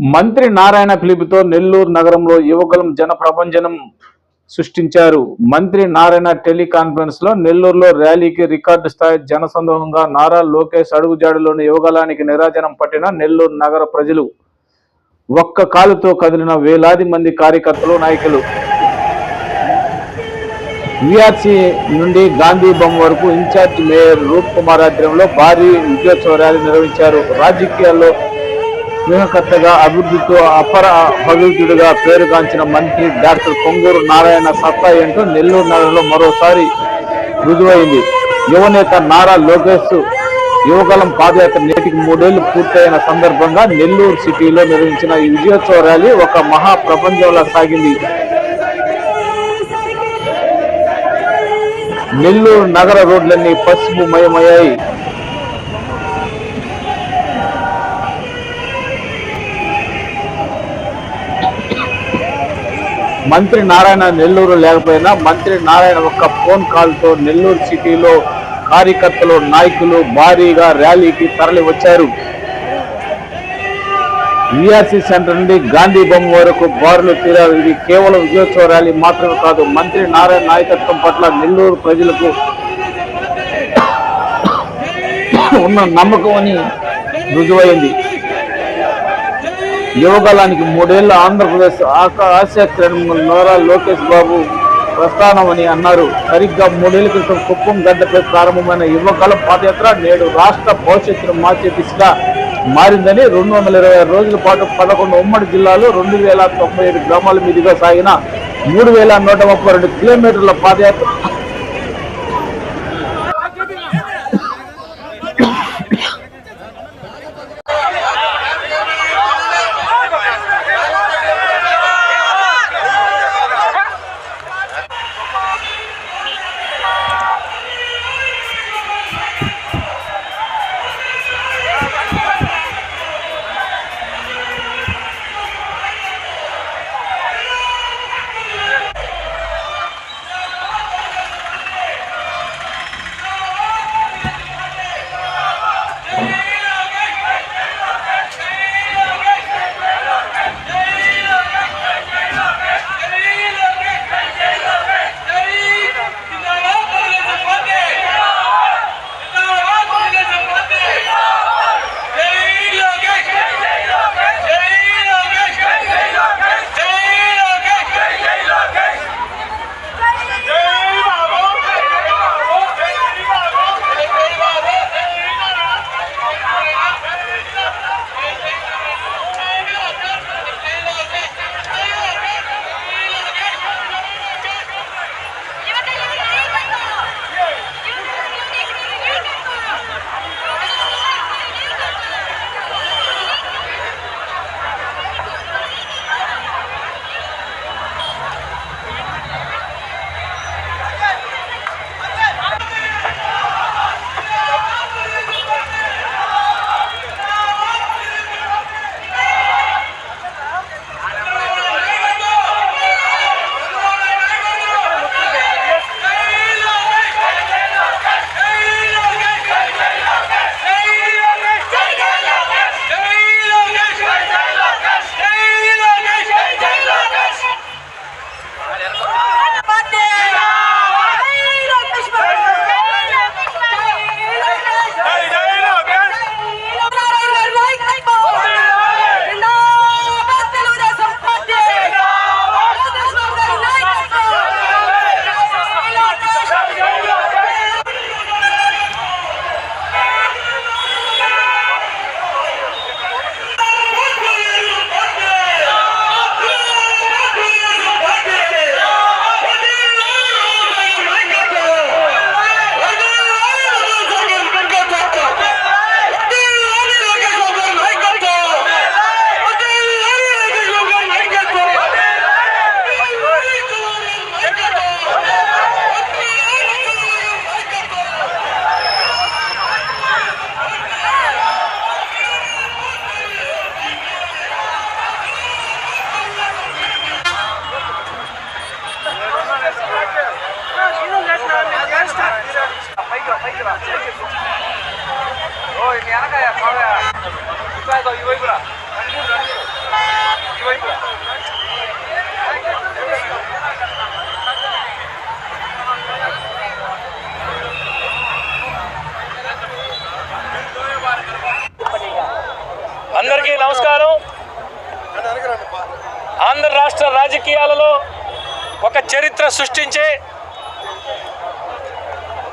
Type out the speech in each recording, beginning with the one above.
మంత్రి నారాయణ పిలుపుతో నెల్లూరు నగరంలో యువకులం జనప్రపంచనం సృష్టించారు. మంత్రి నారాయణ టెలికాన్ఫరెన్స్లో నెల్లూరులో ర్యాలీకి రికార్డు స్థాయి జనసందోహంగా నారా లోకేష్ అడుగుజాడులోని యువగలానికి నిరాజనం పట్టిన నెల్లూరు నగర ప్రజలు ఒక్క కాలుతో కదిలిన వేలాది మంది కార్యకర్తలు నాయకులు. విఆర్సీ నుండి గాంధీ బొమ్మ వరకు ఇన్ఛార్జ్ మేయర్ రూప్ కుమార్ ఆధ్వర్యంలో భారీ విజయోత్సవ ర్యాలీ నిర్వహించారు. రాజకీయాల్లో వ్యూహకర్తగా అభివృద్ధితో అపర భగవతుడిగా పేరుగాంచిన మంత్రి డాక్టర్ కొంగూరు నారాయణ సత్తా ఏంటో నెల్లూరు నగరంలో మరోసారి రుజువైంది. యువనేత నారా లోకేష్ యువకలం పాదయాత్ర నేటికి మూడేళ్ళు పూర్తయిన సందర్భంగా నెల్లూరు సిటీలో నిర్వహించిన ఈ విజయోత్సవ ర్యాలీ ఒక మహా ప్రపంచంలా సాగింది. నెల్లూరు నగర రోడ్లన్నీ పసుపు మయమయ్యాయి. మంత్రి నారాయణ నెల్లూరు లేకపోయినా మంత్రి నారాయణ ఒక్క ఫోన్ కాల్తో నెల్లూరు సిటీలో కార్యకర్తలు నాయకులు భారీగా ర్యాలీకి తరలి వచ్చారు విఆర్సీ సెంటర్ నుండి గాంధీ బొమ్మ వరకు బారులు తీరారు. ఇది కేవలం విజయోత్సవ ర్యాలీ మాత్రమే కాదు మంత్రి నారాయణ నాయకత్వం పట్ల నెల్లూరు ప్రజలకు ఉన్న నమ్మకం అని రుజువైంది. యువగలానికి మూడేళ్ళ ఆంధ్రప్రదేశ్ ఆసియా క్రీడలు నోరా లోకేష్ బాబు ప్రస్థానమని అన్నారు. సరిగ్గా మూడేళ్ళ క్రితం కుప్పం గడ్డపై ప్రారంభమైన యువకాల పాదయాత్ర నేడు రాష్ట్ర భవిష్యత్తును మార్చే దిశగా మారిందని రెండు వందల ఇరవై ఆరు రోజుల పాటు పదకొండు ఉమ్మడి జిల్లాలు రెండు వేల తొంభై ఏడు గ్రామాల మీదుగా సాగిన మూడు వేల నూట ముప్పై రెండు కిలోమీటర్ల పాదయాత్ర సృష్టించి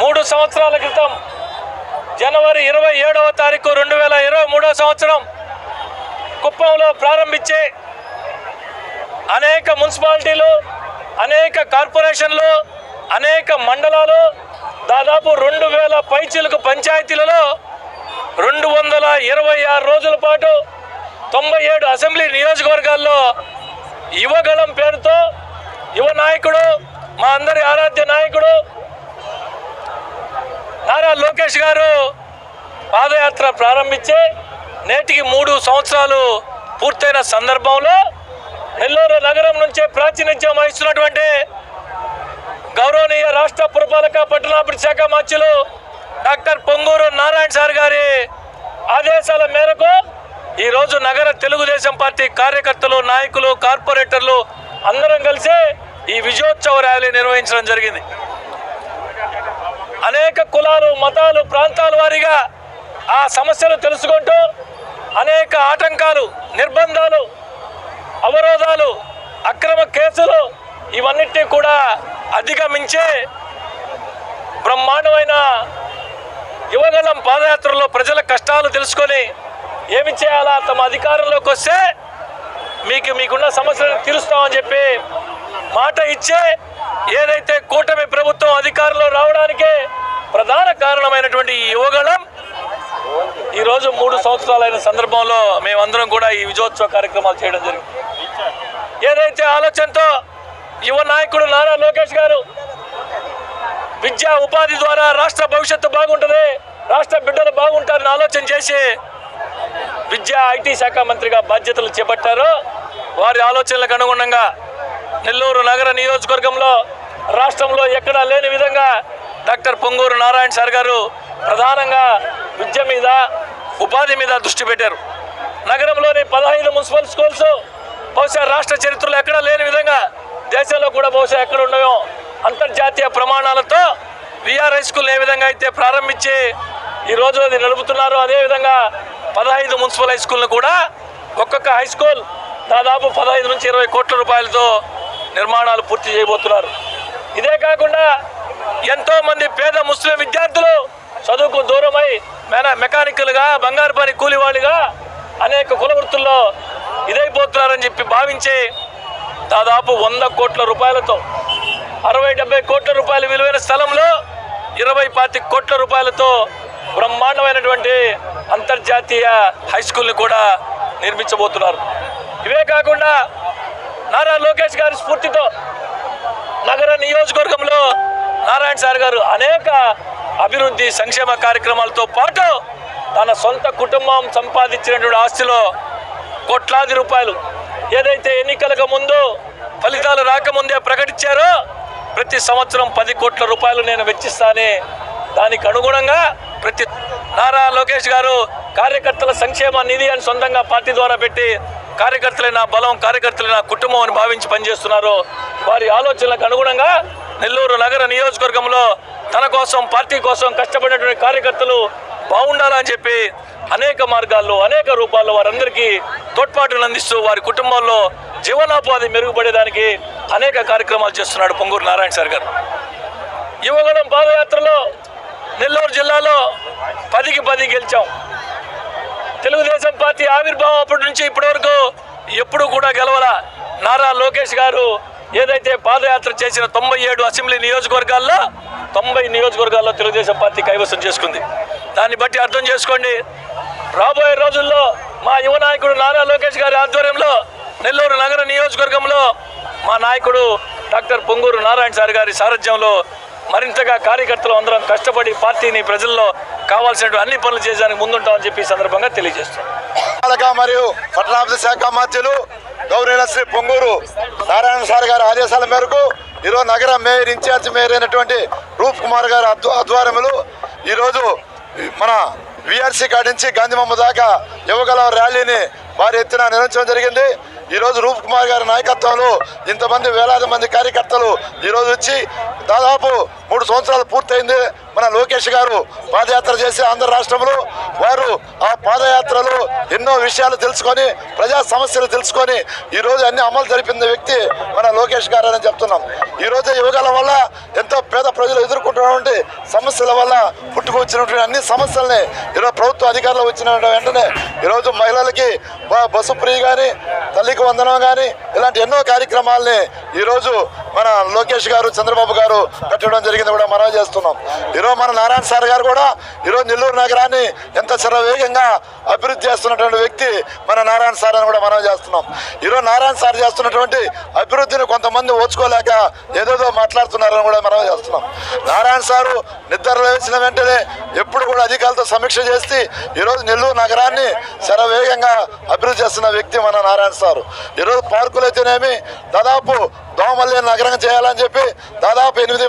మూడు సంవత్సరాల క్రితం జనవరి ఇరవై ఏడవ తారీఖు రెండు వేల ఇరవై మూడవ సంవత్సరం కుప్పంలో ప్రారంభించి అనేక మున్సిపాలిటీలు అనేక కార్పొరేషన్లు అనేక మండలాలు దాదాపు రెండు వేల పైచీలకు పంచాయతీలలో రెండు వందల ఇరవై ఆరు రోజుల పాటు తొంభై ఏడు అసెంబ్లీ నియోజకవర్గాల్లో యువగళం పేరుతో యువ నాయకుడు మా అందరి ఆరాధ్య నాయకుడు నారా లోకేష్ గారు పాదయాత్ర ప్రారంభించి నేటికి మూడు సంవత్సరాలు పూర్తయిన సందర్భంలో నెల్లూరు నగరం నుంచే ప్రాతినిధ్యం వహిస్తున్నటువంటి గౌరవనీయ రాష్ట్ర పురపాలక పట్టణాభివృద్ధి శాఖ మంత్రులు డాక్టర్ పొంగూరు నారాయణ సార్ గారి ఆదేశాల మేరకు ఈరోజు నగర తెలుగుదేశం పార్టీ కార్యకర్తలు నాయకులు కార్పొరేటర్లు అందరం కలిసి ఈ విజయోత్సవ ర్యాలీ నిర్వహించడం జరిగింది. అనేక కులాలు మతాలు ప్రాంతాల వారీగా ఆ సమస్యలు తెలుసుకుంటూ అనేక ఆటంకాలు నిర్బంధాలు అవరోధాలు అక్రమ కేసులు ఇవన్నిటినీ కూడా అధిగమించే బ్రహ్మాండమైన యువగలం పాదయాత్రలో ప్రజల కష్టాలు తెలుసుకొని ఏమి చేయాలా తమ అధికారంలోకి వస్తే మీకు మీకున్న సమస్యలను తీరుస్తామని చెప్పి మాట ఇచ్చే ఏదైతే కూటమి ప్రభుత్వం అధికారంలో రావడానికే ప్రధాన కారణమైనటువంటి యువగళం ఈరోజు మూడు సంవత్సరాలైన సందర్భంలో మేమందరం కూడా ఈ విజయోత్సవ కార్యక్రమాలు చేయడం జరిగింది. ఏదైతే ఆలోచనతో యువ నాయకుడు నారా లోకేష్ గారు విద్యా ఉపాధి ద్వారా రాష్ట్ర భవిష్యత్తు బాగుంటుంది రాష్ట్ర బిడ్డలు బాగుంటారని ఆలోచన చేసి విద్యా ఐటీ శాఖ మంత్రిగా బాధ్యతలు చేపట్టారు. వారి ఆలోచనలకు అనుగుణంగా నెల్లూరు నగర నియోజకవర్గంలో రాష్ట్రంలో ఎక్కడా లేని విధంగా డాక్టర్ పొంగూరు నారాయణ సార్ గారు ప్రధానంగా విద్య మీద ఉపాధి మీద దృష్టి పెట్టారు. నగరంలోని పదహైదు మున్సిపల్ స్కూల్స్ బహుశా రాష్ట్ర చరిత్రలో ఎక్కడా లేని విధంగా దేశంలో కూడా బహుశా ఎక్కడ ఉండవో అంతర్జాతీయ ప్రమాణాలతో విఆర్ఐ హై స్కూల్ ఏ విధంగా అయితే ప్రారంభించి ఈరోజు అది నడుపుతున్నారో అదేవిధంగా పదహైదు మున్సిపల్ హై స్కూల్ను కూడా ఒక్కొక్క హై స్కూల్ దాదాపు పదహైదు నుంచి ఇరవై కోట్ల రూపాయలతో నిర్మాణాలు పూర్తి చేయబోతున్నారు. ఇదే కాకుండా ఎంతోమంది పేద ముస్లిం విద్యార్థులు చదువుకు దూరమై మెన మెకానికల్గా బంగారు పని కూలివాళ్ళుగా అనేక కుల వృత్తుల్లో ఇదైపోతున్నారని చెప్పి భావించి దాదాపు వంద కోట్ల రూపాయలతో అరవై డెబ్బై కోట్ల రూపాయల విలువైన స్థలంలో ఇరవై పాతి కోట్ల రూపాయలతో బ్రహ్మాండమైనటువంటి అంతర్జాతీయ హై స్కూల్ని కూడా నిర్మించబోతున్నారు. ఇవే కాకుండా నారా లోకేష్ గారి స్ఫూర్తితో నగర నియోజకవర్గంలో నారాయణ సార్ గారు అనేక అభివృద్ధి సంక్షేమ కార్యక్రమాలతో పాటు తన సొంత కుటుంబం సంపాదించినటువంటి ఆస్తిలో కోట్లాది రూపాయలు ఏదైతే ఎన్నికలకు ముందు ఫలితాలు రాకముందే ప్రకటించారో ప్రతి సంవత్సరం పది కోట్ల రూపాయలు నేను వెచ్చిస్తానే దానికి అనుగుణంగా ప్రతి నారా లోకేష్ గారు కార్యకర్తల సంక్షేమ నిధి అని సొంతంగా పార్టీ ద్వారా పెట్టి కార్యకర్తలే నా బలం కార్యకర్తలే నా కుటుంబం అని భావించి పనిచేస్తున్నారు. వారి ఆలోచనలకు అనుగుణంగా నెల్లూరు నగర నియోజకవర్గంలో తన కోసం పార్టీ కోసం కష్టపడినటువంటి కార్యకర్తలు బాగుండాలని చెప్పి అనేక మార్గాల్లో అనేక రూపాల్లో వారందరికీ తోడ్పాటును అందిస్తూ వారి కుటుంబాల్లో జీవనోపాధి మెరుగుపడేదానికి అనేక కార్యక్రమాలు చేస్తున్నాడు పొంగూరు నారాయణ సార్ గారు. యువగణం పాదయాత్రలో నెల్లూరు జిల్లాలో పదికి పది గెలిచాం. తెలుగుదేశం పార్టీ ఆవిర్భావం అప్పటి నుంచి ఇప్పటివరకు ఎప్పుడు కూడా గెలవల. నారా లోకేష్ గారు ఏదైతే పాదయాత్ర చేసిన తొంభై ఏడు అసెంబ్లీ నియోజకవర్గాల్లో తొంభై నియోజకవర్గాల్లో తెలుగుదేశం పార్టీ కైవసం చేసుకుంది. దాన్ని బట్టి అర్థం చేసుకోండి. రాబోయే రోజుల్లో మా యువ నాయకుడు నారా లోకేష్ గారి ఆధ్వర్యంలో నెల్లూరు నగర నియోజకవర్గంలో మా నాయకుడు డాక్టర్ పొంగూరు నారాయణ సార్ గారి సారథ్యంలో మరింతగా కార్యకర్తలు అందరం కష్టపడి పార్టీని ప్రజల్లో కావాల్సినటువంటి అన్ని పనులు చేయడానికి ముందుంటామని చెప్పి సందర్భంగా తెలియజేస్తున్నాం. మరియు పట్టణాభివృద్ధి శాఖ మంత్రులు గౌరీల శ్రీ పొంగూరు నారాయణ సార్ గారి ఆదేశాల మేరకు ఈరోజు నగర మేయర్ ఇన్ఛార్జ్ మేయర్ అయినటువంటి రూప్ కుమార్ గారి ఆధ్వర్యములు ఆధ్వర్యంలో ఈరోజు మన విఆర్సీ కాడి నుంచి గాంధీమమ్మ దాకా యువగల ర్యాలీని భారీ ఎత్తున నిర్వహించడం జరిగింది. ఈరోజు రూప్ కుమార్ గారి నాయకత్వంలో ఇంతమంది వేలాది మంది కార్యకర్తలు ఈరోజు వచ్చి దాదాపు మూడు సంవత్సరాలు పూర్తయింది మన లోకేష్ గారు పాదయాత్ర చేసి ఆంధ్ర రాష్ట్రంలో. వారు ఆ పాదయాత్రలో ఎన్నో విషయాలు తెలుసుకొని ప్రజా సమస్యలు తెలుసుకొని ఈరోజు అన్ని అమలు జరిపిన వ్యక్తి మన లోకేష్ గారు అని చెప్తున్నాం ఈరోజు యువకాల వల్ల ఎంతో పేద ప్రజలు ఎదుర్కొంటున్నటువంటి సమస్యల వల్ల పుట్టుకొచ్చినటువంటి అన్ని సమస్యల్ని ఈరోజు ప్రభుత్వ అధికారులు వచ్చిన వెంటనే ఈరోజు మహిళలకి బ- బస్సు ఫ్రీ కానీ తల్లికి వందనం కానీ ఇలాంటి ఎన్నో కార్యక్రమాలని ఈరోజు మన లోకేష్ గారు చంద్రబాబు గారు కట్టడం జరిగింది కూడా మనం చేస్తున్నాం. ఈరోజు మన నారాయణ సార్ గారు కూడా ఈరోజు నెల్లూరు నగరాన్ని ఎంత శరవేగంగా అభివృద్ధి చేస్తున్నటువంటి వ్యక్తి మన నారాయణ సార్ అని కూడా మనం చేస్తున్నాం. ఈరోజు నారాయణ సార్ చేస్తున్నటువంటి అభివృద్ధిని కొంతమంది ఓచుకోలేక ఏదేదో మాట్లాడుతున్నారని కూడా మనం చేస్తున్నాం. నారాయణ సారు నిద్రలో వేసిన వెంటనే ఎప్పుడు కూడా అధికారులతో సమీక్ష చేసి ఈరోజు నెల్లూరు నగరాన్ని శరవేగంగా అభివృద్ధి చేస్తున్న వ్యక్తి మన నారాయణ సారు. ఈరోజు పార్కులు అయితేనేమి దాదాపు దోమల్లి నగరం చేయాలని చెప్పి దాదాపు ఎనిమిది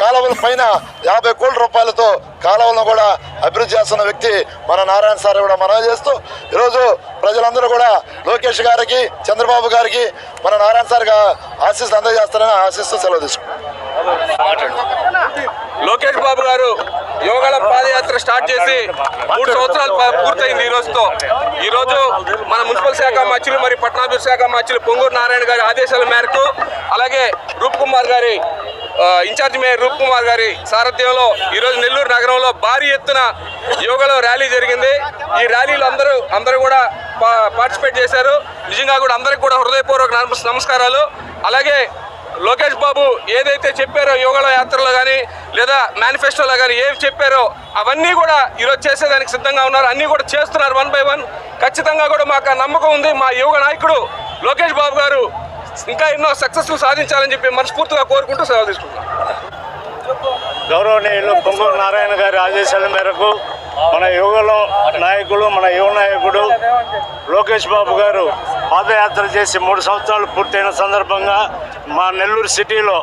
కాలువల పైన యాభై కోట్ల రూపాయలతో కాలువలను కూడా అభివృద్ధి చేస్తున్న వ్యక్తి మన నారాయణ సార్ కూడా మనవి చేస్తూ ఈరోజు ప్రజలందరూ కూడా లోకేష్ గారికి చంద్రబాబు గారికి మన నారాయణ సార్ ఆశీస్సు అందజేస్తారని ఆశిస్తూ సెలవు తీసుకుంటాం లోకేష్ బాబు గారు యోగాల పాదయాత్ర స్టార్ట్ చేసి మూడు సంవత్సరాలు పూర్తయింది ఈ రోజుతో. ఈ రోజు మన మున్సిపల్ శాఖ మంత్రులు మరియు పట్టణాభివృద్ధి శాఖ మంత్రులు పొంగూరు నారాయణ గారి ఆదేశాల మేరకు అలాగే రూప్ కుమార్ గారి ఇన్ఛార్జ్ మేయర్ రూప్ కుమార్ గారి సారథ్యంలో ఈరోజు నెల్లూరు నగరంలో భారీ ఎత్తున యోగలో ర్యాలీ జరిగింది. ఈ ర్యాలీలో అందరూ అందరూ కూడా పార్టిసిపేట్ చేశారు. నిజంగా కూడా అందరికి కూడా హృదయపూర్వక నమస్కారాలు. అలాగే లోకేష్ బాబు ఏదైతే చెప్పారో యోగాల యాత్రలో కానీ లేదా మేనిఫెస్టోలో కానీ ఏవి చెప్పారో అవన్నీ కూడా ఈరోజు చేసేదానికి సిద్ధంగా ఉన్నారు. అన్నీ కూడా చేస్తున్నారు వన్ బై వన్. ఖచ్చితంగా కూడా మాకు నమ్మకం ఉంది. మా యోగ నాయకుడు లోకేష్ బాబు గారు ఇంకా ఎన్నో సక్సెస్ఫుల్ సాధించాలని చెప్పి మనస్ఫూర్తిగా కోరుకుంటూ సెలవు తీసుకుంటున్నాను గౌరవనీయులు పొంగూరు నారాయణ గారి ఆదేశాల మేరకు మన యువలో నాయకులు మన యువ నాయకుడు లోకేష్ బాబు గారు పాదయాత్ర చేసి మూడు సంవత్సరాలు పూర్తయిన సందర్భంగా మా నెల్లూరు సిటీలో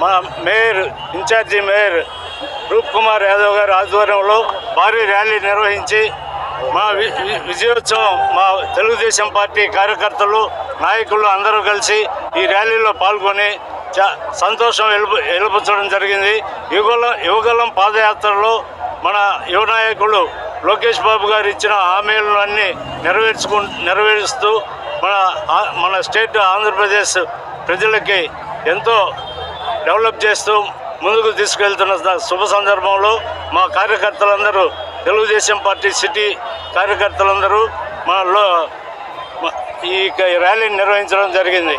మా mayor incharge mayor Roop Kumar Yadav గారి ఆధ్వర్యంలో భారీ ర్యాలీ నిర్వహించి మా వి- విజయోత్సవం మా తెలుగుదేశం పార్టీ కార్యకర్తలు నాయకులు అందరూ కలిసి ఈ ర్యాలీలో పాల్గొని సంతోషం వెలుపు వెలుపుచడం జరిగింది. యువగలం యువగలం పాదయాత్రలో మన యువ నాయకులు లోకేష్ బాబు గారు ఇచ్చిన హామీలను అన్నీ నెరవేర్చుకు నెరవేరుస్తూ మన మన స్టేట్ ఆంధ్రప్రదేశ్ ప్రజలకి ఎంతో డెవలప్ చేస్తూ ముందుకు తీసుకెళ్తున్న శుభ సందర్భంలో మా కార్యకర్తలందరూ తెలుగుదేశం పార్టీ సిటీ కార్యకర్తలందరూ మా ఈ ర్యాలీని నిర్వహించడం జరిగింది.